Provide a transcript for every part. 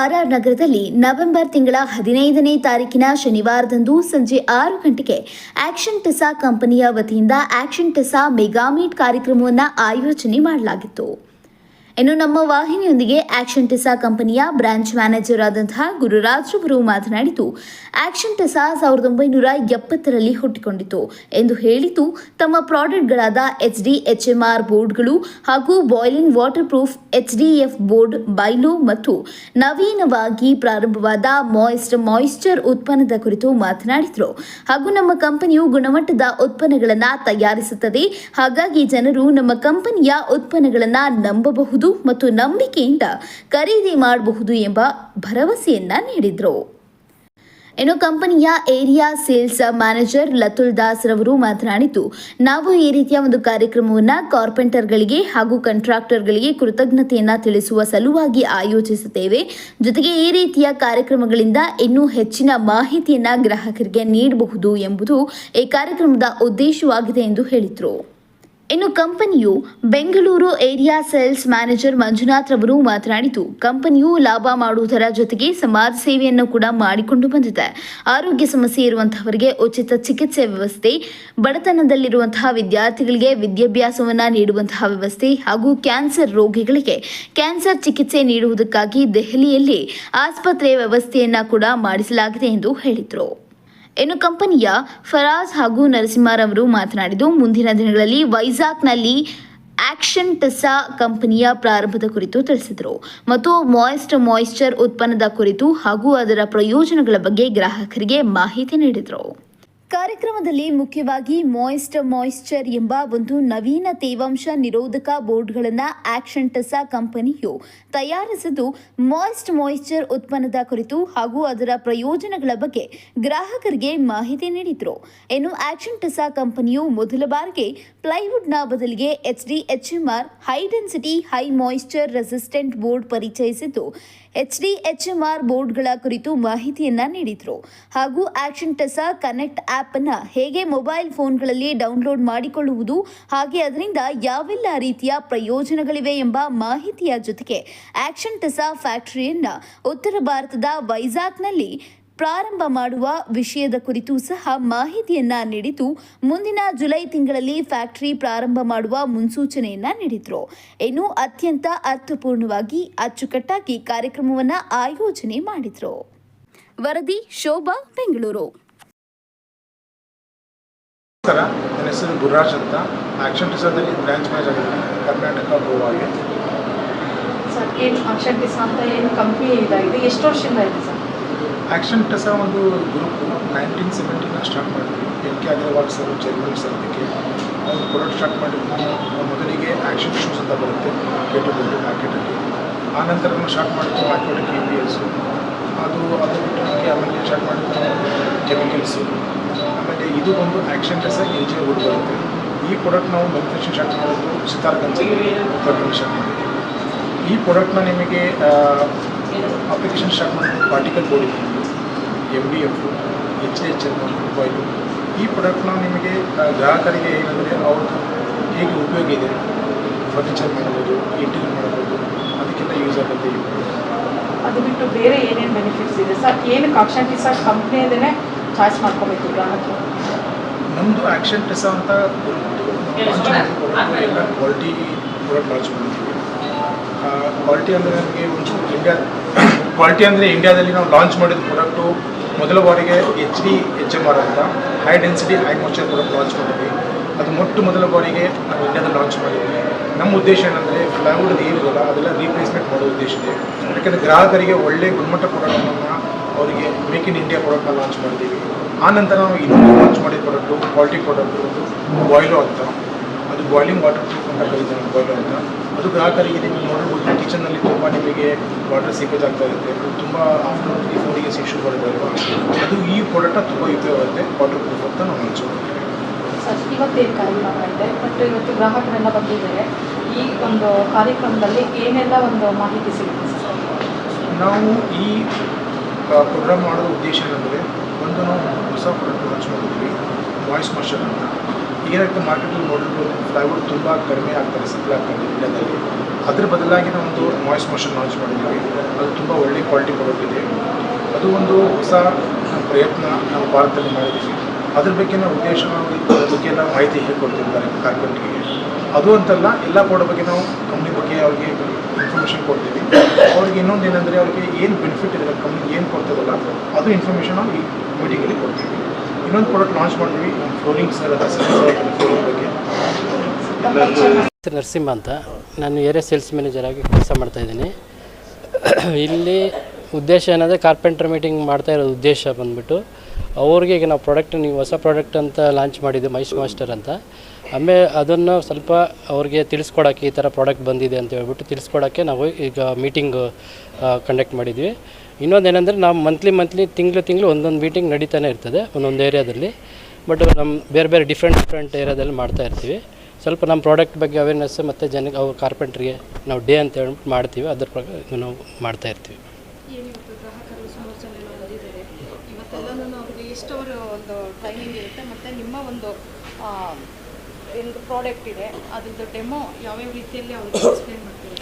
RR ನಗರದಲ್ಲಿ November ತಿಂಗಳ ಹದಿನೈದನೇ ತಾರೀಕಿನ ಶನಿವಾರದಂದು ಸಂಜೆ ಆರು ಗಂಟೆಗೆ ಆಕ್ಷನ್ ಟೆಸಾ ಕಂಪನಿಯ ವತಿಯಿಂದ ಆಕ್ಷನ್ ಟೆಸಾ ಮೆಗಾಮೀಟ್ ಕಾರ್ಯಕ್ರಮವನ್ನು ಆಯೋಜನೆ ಮಾಡಲಾಗಿತ್ತು. ಇನ್ನು ನಮ್ಮ ವಾಹಿನಿಯೊಂದಿಗೆ ಆಕ್ಷನ್ ಟೆಸಾ ಕಂಪನಿಯ ಬ್ರಾಂಚ್ ಮ್ಯಾನೇಜರ್ ಆದಂತಹ ಗುರುರಾಜ್ ಅವರು ಮಾತನಾಡಿದ್ದು ಆಕ್ಷನ್ ಟೆಸಾ ಸಾವಿರದ ಒಂಬೈನೂರ ಎಪ್ಪತ್ತರಲ್ಲಿ ಹುಟ್ಟಿಕೊಂಡಿತು ಎಂದು ಹೇಳಿತು ತಮ್ಮ ಪ್ರಾಡಕ್ಟ್ಗಳಾದ H D, H M R ಬೋರ್ಡ್ಗಳು ಹಾಗೂ boiling waterproof H D F board, ಬೈಲು ಮತ್ತು ನವೀನವಾಗಿ ಪ್ರಾರಂಭವಾದ ಮಾಯಿಸ್ಟ್ ಮಾಯಿಶ್ಚರ್ ಉತ್ಪನ್ನದ ಕುರಿತು ಮಾತನಾಡಿದರು. ಹಾಗೂ ನಮ್ಮ ಕಂಪನಿಯು ಗುಣಮಟ್ಟದ ಉತ್ಪನ್ನಗಳನ್ನು ತಯಾರಿಸುತ್ತದೆ. ಹಾಗಾಗಿ ಜನರು ನಮ್ಮ ಕಂಪನಿಯ ಉತ್ಪನ್ನಗಳನ್ನು ನಂಬಬಹುದು. ಮತ್ತು ನಂಬಿಕೆಯಿಂದ ಖರೀದಿ ಮಾಡಬಹುದು ಎಂಬ ಭರವಸೆಯನ್ನ ನೀಡಿದರು. ಇನ್ನು ಕಂಪನಿಯ area sales manager Latul Das ರವರು ಮಾತನಾಡಿದ್ದು, ನಾವು ಈ ರೀತಿಯ ಒಂದು ಕಾರ್ಯಕ್ರಮವನ್ನು ಕಾರ್ಪೆಂಟರ್ಗಳಿಗೆ ಹಾಗೂ ಕಾಂಟ್ರಾಕ್ಟರ್ಗಳಿಗೆ ಕೃತಜ್ಞತೆಯನ್ನು ತಿಳಿಸುವ ಸಲುವಾಗಿ ಆಯೋಜಿಸುತ್ತೇವೆ. ಜೊತೆಗೆ ಈ ರೀತಿಯ ಕಾರ್ಯಕ್ರಮಗಳಿಂದ ಇನ್ನೂ ಹೆಚ್ಚಿನ ಮಾಹಿತಿಯನ್ನು ಗ್ರಾಹಕರಿಗೆ ನೀಡಬಹುದು ಎಂಬುದು ಈ ಕಾರ್ಯಕ್ರಮದ ಉದ್ದೇಶವಾಗಿದೆ ಎಂದು ಹೇಳಿದರು. ಇನ್ನು ಕಂಪನಿಯು Bengaluru area sales manager Manjunath ಅವರು ಮಾತನಾಡಿದ್ದು, ಕಂಪನಿಯು ಲಾಭ ಮಾಡುವುದರ ಜೊತೆಗೆ ಸಮಾಜ ಸೇವೆಯನ್ನು ಕೂಡ ಮಾಡಿಕೊಂಡು ಬಂದಿದೆ. ಆರೋಗ್ಯ ಸಮಸ್ಯೆ ಇರುವಂತಹವರಿಗೆ ಉಚಿತ ಚಿಕಿತ್ಸೆ ವ್ಯವಸ್ಥೆ, ಬಡತನದಲ್ಲಿರುವಂತಹ ವಿದ್ಯಾರ್ಥಿಗಳಿಗೆ ವಿದ್ಯಾಭ್ಯಾಸವನ್ನು ನೀಡುವಂತಹ ವ್ಯವಸ್ಥೆ ಹಾಗೂ ಕ್ಯಾನ್ಸರ್ ರೋಗಿಗಳಿಗೆ ಕ್ಯಾನ್ಸರ್ ಚಿಕಿತ್ಸೆ ನೀಡುವುದಕ್ಕಾಗಿ ದೆಹಲಿಯಲ್ಲಿ ಆಸ್ಪತ್ರೆ ವ್ಯವಸ್ಥೆಯನ್ನು ಕೂಡ ಮಾಡಿಸಲಾಗಿದೆ ಎಂದು ಹೇಳಿದರು. ಇನ್ನು ಕಂಪನಿಯ ಫರಾಜ್ ಹಾಗೂ ನರಸಿಂಹರವರು ಮಾತನಾಡಿದ್ದು, ಮುಂದಿನ ದಿನಗಳಲ್ಲಿ ವೈಜಾಗ್ನಲ್ಲಿ ಆಕ್ಷನ್ ಟೆಸಾ ಕಂಪನಿಯ ಪ್ರಾರಂಭದ ಕುರಿತು ತಿಳಿಸಿದರು ಮತ್ತು ಮಾಯಿಸ್ಟ್ ಮಾಯಿಶ್ಚರ್ ಉತ್ಪನ್ನದ ಕುರಿತು ಹಾಗೂ ಅದರ ಪ್ರಯೋಜನಗಳ ಬಗ್ಗೆ ಗ್ರಾಹಕರಿಗೆ ಮಾಹಿತಿ ನೀಡಿದರು. ಕಾರ್ಯಕ್ರಮದಲ್ಲಿ ಮುಖ್ಯವಾಗಿ ಮಾಯಿಸ್ಟ್ ಮಾಯಿಶ್ಚರ್ ಎಂಬ ಒಂದು ನವೀನ ತೇವಾಂಶ ನಿರೋಧಕ ಬೋರ್ಡ್ಗಳನ್ನು ಆಕ್ಷನ್ ಟೆಸಾ ಕಂಪನಿಯು ತಯಾರಿಸಿದ್ದು ಮಾಯಿಸ್ಟ್ ಮಾಯಿಶ್ಚರ್ ಉತ್ಪನ್ನದ ಕುರಿತು ಹಾಗೂ ಅದರ ಪ್ರಯೋಜನಗಳ ಬಗ್ಗೆ ಗ್ರಾಹಕರಿಗೆ ಮಾಹಿತಿ ನೀಡಿದರು. ಇನ್ನು ಆಕ್ಷನ್ ಟೆಸಾ ಕಂಪನಿಯು ಮೊದಲ ಬಾರಿಗೆ ಪ್ಲೈವುಡ್ನ ಬದಲಿಗೆ H D H M R high density high moisture resistant board ಪರಿಚಯಿಸಿದ್ದು. H D H M R ಬೋರ್ಡ್ಗಳ ಕುರಿತು ಮಾಹಿತಿಯನ್ನ ನೀಡಿದರು. ಹಾಗೂ ಆಕ್ಷನ್ ಟೆಸಾ ಕನೆಕ್ಟ್ ಆಪ್ ಅನ್ನ ಹೇಗೆ ಮೊಬೈಲ್ ಫೋನ್ಗಳಲ್ಲಿ ಡೌನ್ಲೋಡ್ ಮಾಡಿಕೊಳ್ಳುವುದು, ಹಾಗೆ ಅದರಿಂದ ಯಾವೆಲ್ಲ ರೀತಿಯ ಪ್ರಯೋಜನಗಳಿವೆ ಎಂಬ ಮಾಹಿತಿಯ ಜೊತೆಗೆ ಆಕ್ಷನ್ ಟೆಸಾ ಫ್ಯಾಕ್ಟರಿಯನ್ನು ಉತ್ತರ ಭಾರತದ ವೈಜಾಗ್ನಲ್ಲಿ ಪ್ರಾರಂಭ ಮಾಡುವ ವಿಷಯದ ಕುರಿತು ಸಹ ಮಾಹಿತಿಯನ್ನ ನೀಡಿತು. ಮುಂದಿನ ಜುಲೈ ತಿಂಗಳಲ್ಲಿ ಫ್ಯಾಕ್ಟರಿ ಪ್ರಾರಂಭ ಮಾಡುವ ಮುನ್ಸೂಚನೆಯನ್ನ ನೀಡಿದ್ರು. ಇನ್ನು ಅತ್ಯಂತ ಅರ್ಥಪೂರ್ಣವಾಗಿ ಅಚ್ಚುಕಟ್ಟಾಗಿ ಕಾರ್ಯಕ್ರಮವನ್ನು ಆಯೋಜನೆ ಮಾಡಿದ್ರು. ವರದಿ ಶೋಭಾ, ಬೆಂಗಳೂರು. ನಮಸ್ಕಾರ ನನ್ನ ಹೆಸರು ಗುರುರಾಜ್ ಅಂತ ಆಕ್ಷನ್ ಟಿಸಾದಲ್ಲಿ ಬ್ರಾಂಚ್ ಮ್ಯಾನೇಜರ್ ಆಗಿದ್ದೀನಿ ಕರ್ನಾಟಕ ಗೋವಾಗೆ. ಸರ್ ಏನು ಅಕ್ಷರ್ ಟಿಸ್ ಅಂತ ಏನು ಕಂಪ್ನಿ ಇದಾಗಿದೆ ಎಷ್ಟು ವರ್ಷದಿಂದ ಇದೆ ಸರ್? ಆಕ್ಷನ್ ಟೆಸ ಒಂದು ಗ್ರೂಪ್ ನೈನ್ಟೀನ್ ಸೆವೆಂಟಿನ ಸ್ಟಾರ್ಟ್ ಮಾಡಿದ್ವಿ. L K Agrawal sir chairman sir ಅದಕ್ಕೆ. ಒಂದು ಪ್ರಾಡಕ್ಟ್ ಸ್ಟಾರ್ಟ್ ಮಾಡಿದ್ವಿ ನಾವು ಮೊದಲಿಗೆ ಆ್ಯಕ್ಷನ್ ಶೂಸ್ ಅಂತ ಬರುತ್ತೆ ಕೇಟದಲ್ಲಿ ಮಾರ್ಕೆಟಲ್ಲಿ ಆ ನಂತರ ನಾವು ಸ್ಟಾರ್ಟ್ ಮಾಡಿದ್ವಿ ಮಾರ್ಕೆಟ್ ಕೆ ಪಿ ಎಸ್ಸು ಅದು ಅದು ಬಿಟ್ಟು ಆಮೇಲೆ ಸ್ಟಾರ್ಟ್ ಮಾಡಿದ್ವಿ ಕೆಮಿಕಲ್ಸು ಇದು ಒಂದು action Tesa L G wood ಬರುತ್ತೆ ಈ ಪ್ರಾಡಕ್ಟ್ ನಾವು ಮ್ಯಾನುಫ್ಯಾಕ್ಚರಿಂಗ್ ಶಾಪ್ ಮಾಡೋದು ಸಿತಾರ್ ಸ್ಟಾರ್ಟ್ ಮಾಡಿದ್ವಿ ಈ ಪ್ರಾಡಕ್ಟ್ನ ನಿಮಗೆ ಅಪ್ಲಿಕೇಶನ್ ಶಾಪ್ ಮಾಡೋದು particle board M D F H H L mobile ಈ ಪ್ರಾಡಕ್ಟ್ನ ನಿಮಗೆ ಗ್ರಾಹಕರಿಗೆ ಏನಂದರೆ ಅವ್ರದ್ದು ಹೇಗೆ ಉಪಯೋಗ ಇದೆ. ಫರ್ನಿಚರ್ ಮಾಡ್ಬೋದು ಇಂಟೀರಿಯರ್ ಮಾಡ್ಬೋದು ಅದಕ್ಕೆಲ್ಲ ಯೂಸ್ ಆಗುತ್ತೆ ಈ. ಅದು ಬಿಟ್ಟು ಬೇರೆ ಏನೇನು ಬೆನಿಫಿಟ್ಸ್ ಇದೆ? ಸರ್, ಏನಕ್ಕೆ ಅಕ್ಷರ್ ಟಿಸ್ ಕಂಪ್ನಿಯಿಂದನೇ ಚಾಯ್ಸ್ ಮಾಡ್ಕೋಬೇಕು ಗ್ರಾಹಕರು. ನಮ್ಮದು ಆ್ಯಕ್ಷನ್ ಟೆಸ ಅಂತ ಕ್ವಾಲಿಟಿ ಪ್ರಾಡಕ್ಟ್ ಲಾಂಚ್ ಮಾಡಿದ್ದೀವಿ. ಕ್ವಾಲಿಟಿ ಅಂದರೆ ನಮಗೆ ಒಂಚೂರು ಇಂಡಿಯಾ ಕ್ವಾಲಿಟಿ ಅಂದರೆ ಇಂಡಿಯಾದಲ್ಲಿ ನಾವು ಲಾಂಚ್ ಮಾಡಿದ ಪ್ರಾಡಕ್ಟು ಮೊದಲ ಬಾರಿಗೆ H D H M R ಅಂತ. High density high moisture product launch ಮಾಡಿದ್ವಿ ಅದು ಮೊಟ್ಟ ಮೊದಲ ಬಾರಿಗೆ ನಾವು ಇಂಡಿಯಾದಲ್ಲಿ ಲಾಂಚ್ ಮಾಡಿದ್ವಿ ನಮ್ಮ ಉದ್ದೇಶ ಏನಂದರೆ ಫ್ಲೈವುಡ್ ಏನಿರಲ್ಲ ಅದೆಲ್ಲ ರೀಪ್ಲೇಸ್ಮೆಂಟ್ ಮಾಡೋ ಉದ್ದೇಶ ಇದೆ. ಯಾಕಂದರೆ ಗ್ರಾಹಕರಿಗೆ ಒಳ್ಳೆ ಗುಣಮಟ್ಟ ಪ್ರಾಡಕ್ಟನ್ನು ಅವರಿಗೆ ಮೇಕ್ ಇನ್ ಇಂಡಿಯಾ ಪ್ರಾಡಕ್ಟ್ನ ಲಾಂಚ್ ಮಾಡಿದ್ದೀವಿ. ಆ ನಂತರ ನಾವು ಇನ್ನೊಂದು ಲಾಂಚ್ ಮಾಡಿದ ಪ್ರಾಡಕ್ಟು ಕ್ವಾಲಿಟಿ ಪ್ರಾಡಕ್ಟು ಒಂದು ಬಾಯ್ಲೋ ಅಂತ ಅದು ಬಾಯ್ಲಿಂಗ್ ವಾಟರ್ ಪ್ರೂಫ್ ಅಂತ ಕರೀತಾರೆ ಬಾಯ್ಲೋ ಅಂತ. ಅದು ಗ್ರಾಹಕರಿಗೆ ನೀವು ನೋಡ್ಬೋದು ಕಿಚನ್ನಲ್ಲಿ ತುಂಬ ನಿಮಗೆ ವಾಟರ್ ಸೀಪೇಜ್ ಆಗ್ತಾ ಇರುತ್ತೆ. ತುಂಬ after three four years issue ಅದು ಈ ಪ್ರಾಡಕ್ಟ ತುಂಬ ಉಪಯೋಗ ಆಗುತ್ತೆ ವಾಟರ್ ಪ್ರೂಫ್ ಅಂತ ನಾವು ಲಾಂಚ್ ಮಾಡ್ತೀವಿ ಇವತ್ತೇನು ಕಾರ್ಯಕ್ರಮ ಇದೆ ಬಟ್ ಇವತ್ತು ಗ್ರಾಹಕರೆಲ್ಲ ಬಂದಿದ್ದಾರೆ. ಈ ಒಂದು ಕಾರ್ಯಕ್ರಮದಲ್ಲಿ ಏನೆಲ್ಲ ಒಂದು ಮಾಹಿತಿ ಸಿಗುತ್ತೆ ನಾವು ಈ ಪ್ರೋಗ್ರಾಮ್ ಮಾಡೋ ಉದ್ದೇಶ ಏನಂದರೆ ನಾವು ಹೊಸ ಪ್ರಾಡಕ್ಟ್ ಲಾಂಚ್ ಮಾಡಿದ್ವಿ ವಾಯ್ಸ್ ಮಷನ್ ಅಂತ. ಏನಾಗ್ತದೆ ಮಾರ್ಕೆಟಲ್ಲಿ ನೋಡಿದ್ರು ಫ್ಲೈವುಡ್ ತುಂಬ ಕಡಿಮೆ ಆಗ್ತಾರೆ ಸಪ್ಲೈ ಆಗ್ತಾರೆ ಇಂಡಿಯಾದಲ್ಲಿ ಅದ್ರ ಬದಲಾಗಿ ಒಂದು ವಾಯ್ಸ್ ಮೋಷನ್ ಲಾಂಚ್ ಮಾಡಿದ್ವಿ. ಅದು ತುಂಬ ಒಳ್ಳೆ ಕ್ವಾಲಿಟಿ ಕೊಡೋದಿದೆ ಅದು ಒಂದು ಹೊಸ ಪ್ರಯತ್ನ ನಾವು ಭಾರತದಲ್ಲಿ ಮಾಡಿದ್ದೀವಿ ಅದ್ರ ಬಗ್ಗೆ ನಾವು ಉದ್ದೇಶ ಬಗ್ಗೆ ನಾವು ಮಾಹಿತಿ ಹೇಳ್ಕೊಡ್ತಿದ್ದಾರೆ ಕಾರ್ಪೆಂಟ್ರಿಗೆ ಅದು ಅಂತಲ್ಲ, ಎಲ್ಲ ಪ್ರಾಡಕ್ಟ್ ಬಗ್ಗೆ ನಾವು ಕಂಪ್ನಿ ಬಗ್ಗೆ ಅವ್ರಿಗೆ ಇನ್ಫಾರ್ಮೇಷನ್ ಕೊಡ್ತೀವಿ. ಅವ್ರಿಗೆ ಇನ್ನೊಂದು ಏನಂದರೆ ಅವ್ರಿಗೆ ಏನು ಬೆನಿಫಿಟ್ ಇದೆ ಕಂಪ್ನಿ ಏನು ಕೊಡ್ತಿರಲ್ಲ ಅದು ಇನ್ಫಾರ್ಮೇಷನ್ ನಾವು ಈ ಮೀಟಿಂಗಲ್ಲಿ ಕೊಡ್ತೀವಿ. ಇನ್ನೊಂದು ಪ್ರಾಡಕ್ಟ್ ಲಾಂಚ್ ಮಾಡ್ತೀವಿ ಫ್ಲೋರಿಂಗ್ಸ್ ಫ್ಲೋರಿಂಗ್ ಬಗ್ಗೆ. ನರಸಿಂಹ ಅಂತ. ನಾನು ಏರಿಯಾ ಸೇಲ್ಸ್ ಮ್ಯಾನೇಜರ್ ಆಗಿ ಕೆಲಸ ಮಾಡ್ತಾಯಿದ್ದೀನಿ ಇಲ್ಲಿ ಉದ್ದೇಶ ಏನಂದರೆ ಕಾರ್ಪೆಂಟರ್ ಮೀಟಿಂಗ್ ಮಾಡ್ತಾ ಇರೋದು ಉದ್ದೇಶ ಬಂದ್ಬಿಟ್ಟು ಅವ್ರಿಗೆ ಈಗ ನಾವು ಪ್ರಾಡಕ್ಟ್ ನೀವು ಹೊಸ ಪ್ರಾಡಕ್ಟ್ ಅಂತ ಲಾಂಚ್ ಮಾಡಿದ್ದು ಮೈಸ್ ಮಾಸ್ಟರ್ ಅಂತ. ಆಮೇಲೆ ಅದನ್ನು ಸ್ವಲ್ಪ ಅವ್ರಿಗೆ ತಿಳಿಸ್ಕೊಡೋಕ್ಕೆ ಈ ಥರ ಪ್ರಾಡಕ್ಟ್ ಬಂದಿದೆ ಅಂತ ಹೇಳ್ಬಿಟ್ಟು ತಿಳಿಸ್ಕೊಡೋಕ್ಕೆ ನಾವು ಈಗ ಮೀಟಿಂಗ್ ಕಂಡಕ್ಟ್ ಮಾಡಿದ್ವಿ. ಇನ್ನೊಂದೇನೆಂದರೆ ನಾವು ಮಂತ್ಲಿ ಮಂತ್ಲಿ ತಿಂಗಳು ತಿಂಗಳು ಒಂದೊಂದು ಮೀಟಿಂಗ್ ನಡೀತಾನೆ ಇರ್ತದೆ ಒಂದೊಂದು ಏರಿಯಾದಲ್ಲಿ ಬಟ್ ನಮ್ಮ ಬೇರೆ ಬೇರೆ ಡಿಫ್ರೆಂಟ್ ಡಿಫ್ರೆಂಟ್ ಏರಿಯಾದಲ್ಲಿ ಮಾಡ್ತಾ ಇರ್ತೀವಿ. ಸ್ವಲ್ಪ ನಮ್ಮ ಪ್ರಾಡಕ್ಟ್ ಬಗ್ಗೆ ಅವೇರ್ನೆಸ್ ಮತ್ತು ಜನಕ್ಕೆ ಅವ್ರ ಕಾರ್ಪೆಂಟ್ರಿಗೆ ನಾವು ಡೇ ಅಂತ ಹೇಳ್ಬಿಟ್ಟು ಮಾಡ್ತೀವಿ. ಅದ್ರ ಪ್ರಕಾರ ನಾವು ಮಾಡ್ತಾ ಇರ್ತೀವಿ. ಒಂದು ಟ್ರೈನಿಂಗ್ ಇರುತ್ತೆ. ಮತ್ತು ನಿಮ್ಮ ಒಂದು ಒಂದು ಪ್ರಾಡಕ್ಟ್ ಇದೆ ಅದ್ರದ್ದು ಡೆಮೋ ಯಾವ್ಯಾವ ರೀತಿಯಲ್ಲಿ ಅವ್ರಿಗೆ ಎಕ್ಸ್ಪ್ಲೇನ್ ಮಾಡ್ತೀವಿ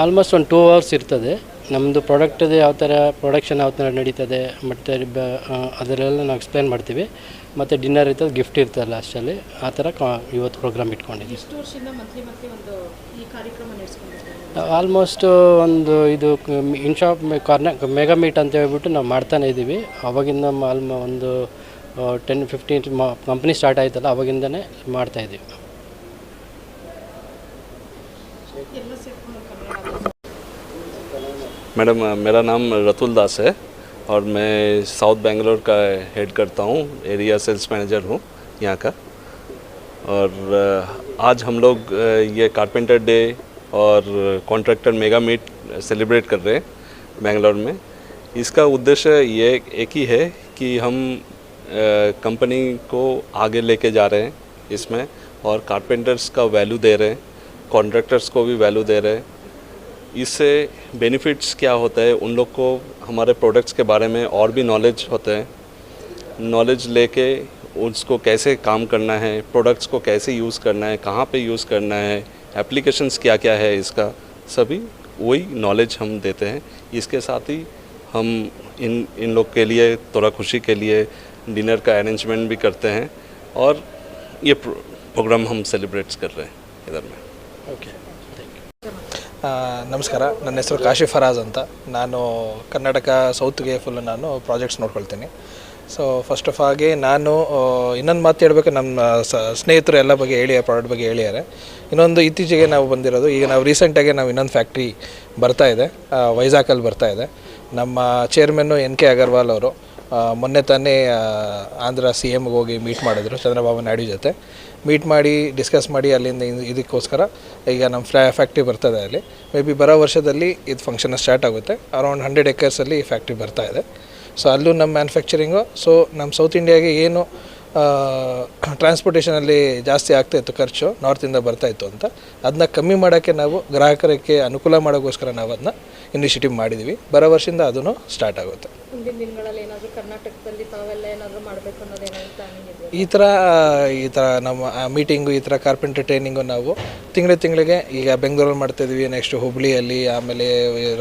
ಆಲ್ಮೋಸ್ಟ್ ಒಂದು ಟೂ ಅವರ್ಸ್ ಇರ್ತದೆ. ನಮ್ಮದು ಪ್ರಾಡಕ್ಟದು ಯಾವ ಥರ ಪ್ರೊಡಕ್ಷನ್ ಯಾವ ಥರ ನಡೀತದೆ ಮತ್ತು ಬ ಆ, ಅದರೆಲ್ಲ ನಾವು ಎಕ್ಸ್ಪ್ಲೇನ್ ಮಾಡ್ತೀವಿ. ಮತ್ತು ಡಿನ್ನರ್ ಇರ್ತದೆ ಗಿಫ್ಟ್ ಇರ್ತದೆ ಲಾಸ್ಟಲ್ಲಿ ಆ ಥರ ಕಾ ಇವತ್ತು ಪ್ರೋಗ್ರಾಮ್ ಇಟ್ಕೊಂಡಿದ್ದೀವಿ ಮಂತ್ಲಿ ಮಂತ್ಲಿ ಒಂದು ಆಲ್ಮೋಸ್ಟ್ ಇದು ಇನ್ ಶಾಪ್ ಕಾರ್ನ ಮೆಗಾ ಮೀಟ್ ಅಂತ ಹೇಳ್ಬಿಟ್ಟು ನಾವು ಮಾಡ್ತಾನೆ ಇದ್ದೀವಿ ಅವಾಗಿಂದ ಆಲ್ಮ ಒಂದು ಟೆನ್ ಫಿಫ್ಟೀನ್ ಕಂಪ್ನಿ ಸ್ಟಾರ್ಟ್ ಆಯ್ತಲ್ಲ ಅವಾಗಿಂದನೇ ಮಾಡ್ತಾ ಇದ್ದೀವಿ ಎಲ್ಲ ಸೇರ್ಕೊಂಡು ಕನ್ನಡ मैडम मेरा नाम रतुल दास है और मैं साउथ बेंगलोर का हेड करता हूँ एरिया सेल्स मैनेजर हूँ यहाँ का और अ, आज हम लोग अ, ये कारपेंटर डे और कॉन्ट्रैक्टर मेगा मीट सेलिब्रेट कर रहे हैं बेंगलोर में इसका उद्देश्य ये एक ही है कि हम कंपनी को आगे लेके जा रहे हैं इसमें और कारपेंटर्स का वैल्यू दे रहे हैं कॉन्ट्रैक्टर्स को भी वैल्यू दे रहे हैं। इससे बेनिफिट्स क्या होता है, उन लोग को हमारे प्रोडक्ट्स के बारे में और भी नॉलेज होता है। नॉलेज लेके उसको कैसे काम करना है प्रोडक्ट्स को कैसे यूज़ करना है, कहाँ पे यूज़ करना है एप्लीकेशंस क्या क्या है इसका, सभी वही नॉलेज हम देते हैं। इसके साथ ही हम इन इन लोग के लिए, थोड़ा खुशी के लिए डिनर का अरेंजमेंट भी करते हैं और ये प्रो- प्रोग्राम हम सेलिब्रेट्स कर रहे हैं इधर में ಓಕೆ ಆ, ನಮಸ್ಕಾರ ನನ್ನ ಹೆಸರು ಕಾಶಿ ಫರಾಜ್ ಅಂತ ನಾನು ಕರ್ನಾಟಕ ಸೌತ್ಗೆ ಫುಲ್ ನಾನು ಪ್ರಾಜೆಕ್ಟ್ಸ್ ನೋಡ್ಕೊಳ್ತೀನಿ ಸೊ ಫಸ್ಟ್ ಆಫ್ ಆಗಿ ನಾನು ಇನ್ನೊಂದು ಮಾತು ಹೇಳ್ಬೇಕು ನಮ್ಮ ಸ- ಸ್ನೇಹಿತರು ಎಲ್ಲ ಬಗ್ಗೆ ಹೇಳಿ ಪ್ರಾಡಕ್ಟ್ ಬಗ್ಗೆ ಹೇಳಿದ್ದಾರೆ ಇನ್ನೊಂದು ಇತ್ತೀಚೆಗೆ ನಾವು ಬಂದಿರೋದು ಈಗ ನಾವು ರೀಸೆಂಟಾಗಿ ನಾವು ಇನ್ನೊಂದು ಫ್ಯಾಕ್ಟ್ರಿ ಬರ್ತಾ ಇದೆ ಆ, ವೈಜಾಗಲ್ಲಿ ಬರ್ತಾ ಇದೆ ನಮ್ಮ ಚೇರ್ಮನ್ನು ಎನ್ ಕೆ ಅಗರ್ವಾಲ್ ಅವರು ಆ, ಮೊನ್ನೆ ತಾನೇ ಆಂಧ್ರ ಸಿ ಎಮ್ಗೆ ಹೋಗಿ ಮೀಟ್ ಮಾಡಿದ್ರು, ಚಂದ್ರಬಾಬು ನಾಯ್ಡು ಜೊತೆ. ಮೀಟ್ ಮಾಡಿ ಡಿಸ್ಕಸ್ ಮಾಡಿ ಅಲ್ಲಿಂದ ಇದ್- ಇದಕ್ಕೋಸ್ಕರ ಈಗ ನಮ್ಮ ಫ್ಲಾ ಫ್ಯಾಕ್ಟ್ರಿ ಬರ್ತದೆ ಅಲ್ಲಿ. ಮೇ ಬಿ ಬರೋ ವರ್ಷದಲ್ಲಿ ಇದು ಫಂಕ್ಷನ್ ಸ್ಟಾರ್ಟ್ ಆಗುತ್ತೆ. ಅರೌಂಡ್ ಹಂಡ್ರೆಡ್ ಎಕರ್ಸಲ್ಲಿ ಈ ಫ್ಯಾಕ್ಟ್ರಿ ಬರ್ತಾ ಇದೆ. ಸೊ ಅಲ್ಲೂ ನಮ್ಮ ಮ್ಯಾನುಫ್ಯಾಕ್ಚರಿಂಗು ಸೊ ನಮ್ಮ ಸೌತ್ ಇಂಡಿಯಾಗೆ ಏನು ಟ್ರಾನ್ಸ್ಪೋರ್ಟೇಷನಲ್ಲಿ ಜಾಸ್ತಿ ಆಗ್ತಾಯಿತ್ತು ಖರ್ಚು ನಾರ್ತಿಂದ ಬರ್ತಾಯಿತ್ತು ಅಂತ. ಅದನ್ನ ಕಮ್ಮಿ ಮಾಡೋಕ್ಕೆ ನಾವು ಗ್ರಾಹಕರಿಗೆ ಅನುಕೂಲ ಮಾಡೋಕ್ಕೋಸ್ಕರ ನಾವು ಅದನ್ನ ಇನಿಷಿಯೇಟಿವ್ ಮಾಡಿದ್ದೀವಿ ಬರೋ ವರ್ಷದಿಂದ ಅದೂ ಸ್ಟಾರ್ಟ್ ಆಗುತ್ತೆ. ಈ ಥರ ಈ ಥರ ನಮ್ಮ ಮೀಟಿಂಗು ಈ ಥರ ಕಾರ್ಪೆಂಟರ್ ಟ್ರೈನಿಂಗು ನಾವು ತಿಂಗಳ ತಿಂಗಳಿಗೆ ಈಗ ಬೆಂಗಳೂರಲ್ಲಿ ಮಾಡ್ತಾಯಿದ್ವಿ ನೆಕ್ಸ್ಟ್ ಹುಬ್ಳಿಯಲ್ಲಿ ಆಮೇಲೆ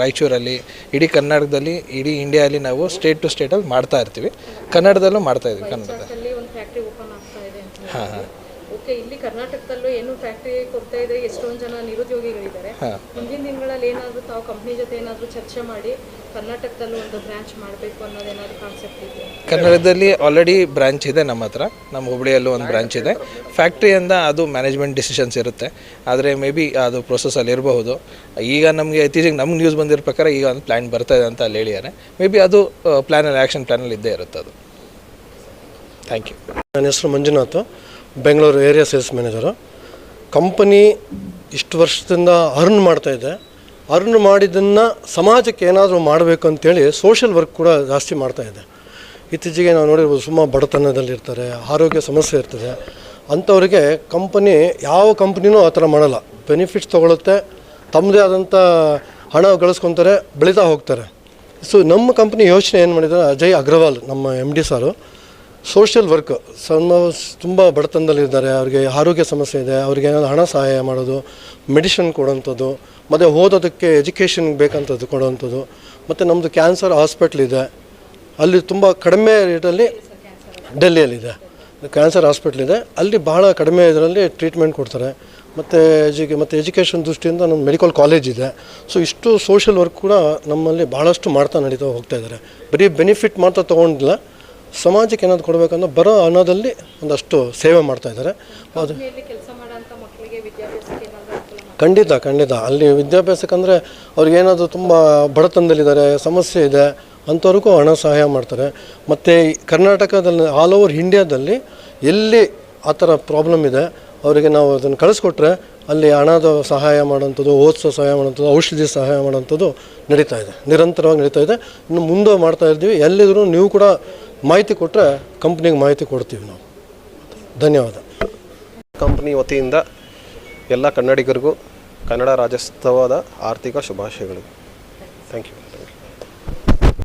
ರಾಯಚೂರಲ್ಲಿ ಇಡೀ ಕರ್ನಾಟಕದಲ್ಲಿ ಇಡೀ ಇಂಡಿಯಾದಲ್ಲಿ ನಾವು ಸ್ಟೇಟ್ ಟು ಸ್ಟೇಟಲ್ಲಿ ಮಾಡ್ತಾ ಇರ್ತೀವಿ. ಕನ್ನಡದಲ್ಲೂ ಮಾಡ್ತಾ ಇದ್ವಿ ಕನ್ನಡದಲ್ಲಿ ಹಾಂ ಹಾಂ. ಓಕೆ ಇಲ್ಲಿ ಕರ್ನಾಟಕದಲ್ಲೂ ಏನು ಫ್ಯಾಕ್ಟರಿ ಕೊಡ್ತಾ ಇದೆ ಎಷ್ಟೊಂದು ಜನ ನಿರುದ್ಯೋಗಿಗಳಿದ್ದಾರೆ. ಮುಂದಿನ ದಿನಗಳಲ್ಲಿ ಏನಾದರೂ ತಾವು ಕಂಪ್ನಿ ಜೊತೆ ಏನಾದರೂ ಚರ್ಚೆ ಮಾಡಿ ಕರ್ನಾಟಕದಲ್ಲೂ ಒಂದು ಬ್ರಾಂಚ್ ಮಾಡಬೇಕು ಅನ್ನೋದೇನಾದರೂ ಕಾನ್ಸೆಪ್ಟ್ ಇದೆ ಕನ್ನಡದಲ್ಲಿ ಆಲ್ರೆಡಿ ಬ್ರಾಂಚ್ ಇದೆ ನಮ್ಮ ಹತ್ರ. ನಮ್ಮ ಹುಬ್ಳಿಯಲ್ಲೂ ಒಂದು ಬ್ರಾಂಚ್ ಇದೆ. ಫ್ಯಾಕ್ಟ್ರಿಯಿಂದ ಅದು ಮ್ಯಾನೇಜ್ಮೆಂಟ್ ಡಿಸಿಷನ್ಸ್ ಇರುತ್ತೆ. ಆದರೆ ಮೇ ಬಿ ಅದು ಪ್ರೊಸೆಸಲ್ಲಿ ಇರಬಹುದು. ಈಗ ನಮಗೆ ಇತ್ತೀಚೆಗೆ ನಮ್ಗೆ ನ್ಯೂಸ್ ಬಂದಿರೋ ಪ್ರಕಾರ ಈಗ ಒಂದು ಪ್ಲ್ಯಾನ್ ಬರ್ತಾ ಇದೆ ಅಂತ ಅಲ್ಲಿ ಹೇಳಿದ್ದಾರೆ. ಮೇ ಬಿ ಅದು ಪ್ಲ್ಯಾನಲ್ಲಿ ಆ್ಯಕ್ಷನ್ ಪ್ಲ್ಯಾನಲ್ಲಿ ಇದ್ದೇ ಇರುತ್ತೆ ಅದು. ಥ್ಯಾಂಕ್ ಯು ನನ್ನ ಹೆಸರು Manjunath. Bengaluru area sales manager company ಇಷ್ಟು ವರ್ಷದಿಂದ ಅರ್ನ್ ಮಾಡ್ತಾಯಿದೆ ಅರ್ನ್ ಮಾಡಿದ್ದನ್ನು ಸಮಾಜಕ್ಕೆ ಏನಾದರೂ ಮಾಡಬೇಕು ಅಂತೇಳಿ ಸೋಷಿಯಲ್ ವರ್ಕ್ ಕೂಡ ಜಾಸ್ತಿ ಮಾಡ್ತಾಯಿದೆ ಇತ್ತೀಚೆಗೆ ನಾವು ನೋಡಿರ್ಬೋದು ಸುಮ್ಮ ಬಡತನದಲ್ಲಿರ್ತಾರೆ ಆರೋಗ್ಯ ಸಮಸ್ಯೆ ಇರ್ತದೆ. ಅಂಥವ್ರಿಗೆ ಕಂಪನಿ ಯಾವ ಕಂಪ್ನಿನೂ ಆ ಥರ ಮಾಡಲ್ಲ. ಬೆನಿಫಿಟ್ಸ್ ತೊಗೊಳುತ್ತೆ, ತಮ್ಮದೇ ಆದಂಥ ಹಣ ಗಳಿಸ್ಕೊತಾರೆ, ಬೆಳೀತಾ ಹೋಗ್ತಾರೆ. ಸೊ ನಮ್ಮ ಕಂಪ್ನಿ ಯೋಚನೆ ಏನು ಮಾಡಿದ್ದಾರೆ ಅಜಯ್ ಅಗ್ರವಾಲ್, ನಮ್ಮ M D sir. Social work ಸಮ ತುಂಬ ಬಡತನದಲ್ಲಿದ್ದಾರೆ, ಅವ್ರಿಗೆ ಆರೋಗ್ಯ ಸಮಸ್ಯೆ ಇದೆ, ಅವ್ರಿಗೆ ಏನಾದ್ರು ಹಣ ಸಹಾಯ ಮಾಡೋದು ಮೆಡಿಷನ್ ಕೊಡೋಂಥದ್ದು, ಮತ್ತು ಓದೋದಕ್ಕೆ ಎಜುಕೇಷನ್ ಬೇಕಂಥದ್ದು ಕೊಡೋವಂಥದ್ದು ಮತ್ತು ನಮ್ಮದು ಕ್ಯಾನ್ಸರ್ ಹಾಸ್ಪಿಟ್ಲ್ ಇದೆ. ಅಲ್ಲಿ ತುಂಬ ಕಡಿಮೆ ರೇಟಲ್ಲಿ ಡೆಲ್ಲಿಯಲ್ಲಿದೆ. ಕ್ಯಾನ್ಸರ್ ಹಾಸ್ಪಿಟ್ಲ್ ಇದೆ. ಅಲ್ಲಿ ಬಹಳ ಕಡಿಮೆ ಇದರಲ್ಲಿ ಟ್ರೀಟ್ಮೆಂಟ್ ಕೊಡ್ತಾರೆ. ಮತ್ತು ಎಜುಕೆ, ಮತ್ತು ಎಜುಕೇಷನ್ ದೃಷ್ಟಿಯಿಂದ ನಮ್ಮ ಮೆಡಿಕಲ್ ಕಾಲೇಜ್ ಇದೆ. ಸೊ ಇಷ್ಟು ಸೋಷಿಯಲ್ ವರ್ಕ್ ಕೂಡ ನಮ್ಮಲ್ಲಿ ಭಾಳಷ್ಟು ಮಾಡ್ತಾ ನಡೀತಾ ಹೋಗ್ತಾ ಇದ್ದಾರೆ. ಬರೀ ಬೆನಿಫಿಟ್ ಮಾಡ್ತಾ ತೊಗೊಂಡಿಲ್ಲ ಸಮಾಜಕ್ಕೆ ಏನಾದ್ರು ಕೊಡಬೇಕನ್ನೋ ಬರೋ ಹಣದಲ್ಲಿ ಒಂದಷ್ಟು ಸೇವೆ ಮಾಡ್ತಾ ಇದ್ದಾರೆ. ಅದು ಖಂಡಿತ ಖಂಡಿತ. ಅಲ್ಲಿ ವಿದ್ಯಾಭ್ಯಾಸಕ್ಕಂದರೆ ಅವ್ರಿಗೇನಾದರೂ ತುಂಬ ಬಡತನದಲ್ಲಿದ್ದಾರೆ ಸಮಸ್ಯೆ ಇದೆ ಅಂಥವ್ರಿಗೂ ಹಣ ಸಹಾಯ ಮಾಡ್ತಾರೆ. ಮತ್ತು ಕರ್ನಾಟಕದಲ್ಲಿ ಆಲ್ ಓವರ್ ಇಂಡಿಯಾದಲ್ಲಿ ಎಲ್ಲಿ ಆ ಥರ ಪ್ರಾಬ್ಲಮ್ ಇದೆ ಅವರಿಗೆ ನಾವು ಅದನ್ನು ಕಳಿಸ್ಕೊಟ್ರೆ ಅಲ್ಲಿ ಹಣದ ಸಹಾಯ ಮಾಡೋಂಥದ್ದು ಓದಿಸೋ ಸಹಾಯ ಮಾಡೋಂಥದ್ದು ಔಷಧಿ ಸಹಾಯ ಮಾಡೋಂಥದ್ದು ನಡೀತಾ ಇದೆ. ನಿರಂತರವಾಗಿ ನಡೀತಾ ಇದೆ. ಇನ್ನು ಮುಂದೆ ಮಾಡ್ತಾ ಇದ್ದೀವಿ ಎಲ್ಲಿದ್ರು ನೀವು ಕೂಡ ಮಾಹಿತಿ ಕೊಟ್ಟರೆ ಕಂಪ್ನಿಗೆ ಮಾಹಿತಿ ಕೊಡ್ತೀವಿ ನಾವು. ಧನ್ಯವಾದ. ಕಂಪ್ನಿ ವತಿಯಿಂದ ಎಲ್ಲ ಕನ್ನಡಿಗರಿಗೂ ಕನ್ನಡ ರಾಜ್ಯೋತ್ಸವದ ಆರ್ಥಿಕ ಶುಭಾಶಯಗಳು. Thank you